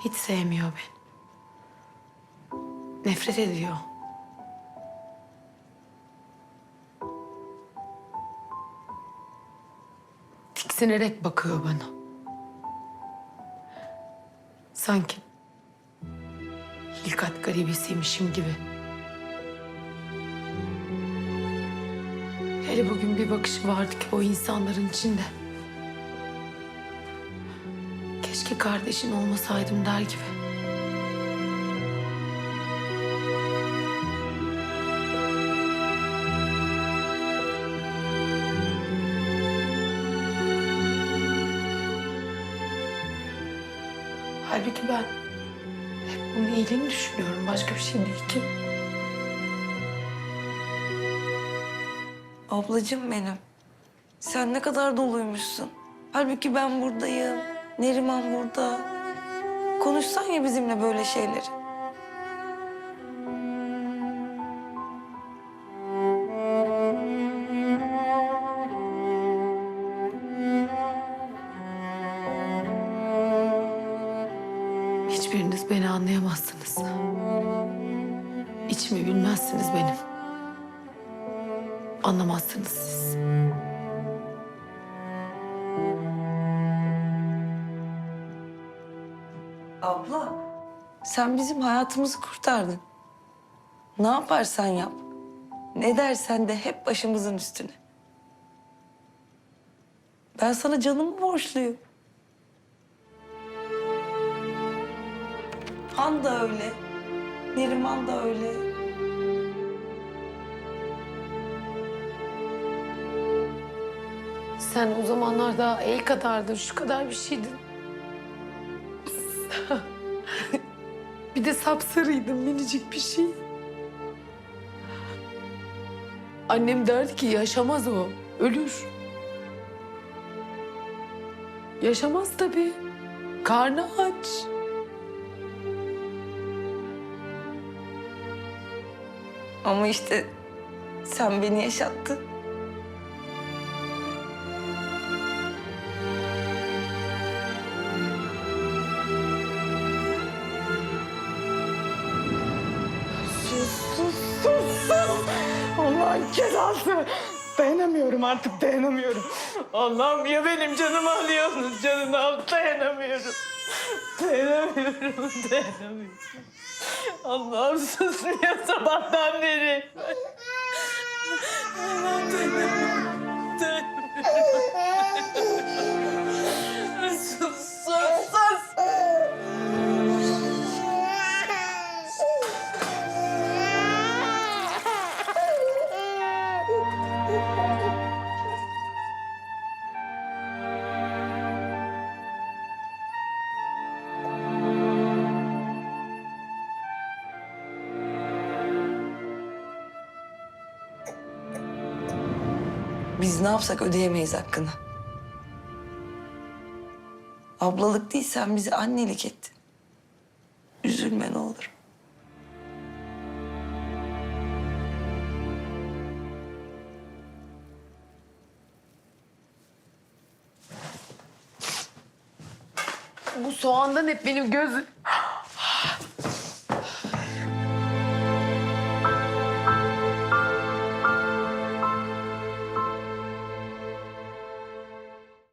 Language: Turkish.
Hiç sevmiyor beni. Nefret ediyor. Tiksinerek bakıyor bana. Sanki hilkat garibesiymişim gibi. Hele bugün bir bakışı vardı ki o insanların içinde. Keşke kardeşin olmasaydım der gibi. Halbuki ben hep bunun iyiliğini düşünüyorum. Başka bir şey değil ki. Ablacığım benim. Sen ne kadar doluymuşsun. Halbuki ben buradayım. Neriman burada. Konuşsan ya bizimle böyle şeyleri. Hiçbiriniz beni anlayamazsınız. İçimi bilmezsiniz benim. Anlamazsınız siz. Abla, sen bizim hayatımızı kurtardın. Ne yaparsan yap. Ne dersen de hep başımızın üstüne. Ben sana canımı borçluyum. Han da öyle. Neriman da öyle. Sen o zamanlarda el kadardın, şu kadar bir şeydin. Bir de sapsarıydın, minicik bir şey. Annem derdi ki yaşamaz o, ölür. Yaşamaz tabii. Karnı aç. Ama işte sen beni yaşattın. Allah'ın cezası. Dayanamıyorum artık, dayanamıyorum. Allah'ım ya benim canımı alıyorsunuz, canını al. Dayanamıyorum. Dayanamıyorum, dayanamıyorum. Allah'ım susmuyor sabahtan beri. Allah'ım dayanamıyorum, dayanamıyorum. Biz ne yapsak ödeyemeyiz hakkını. Ablalık değil sen bizi annelik ettin. Üzülme ne olur. Bu soğandan hep benim göz...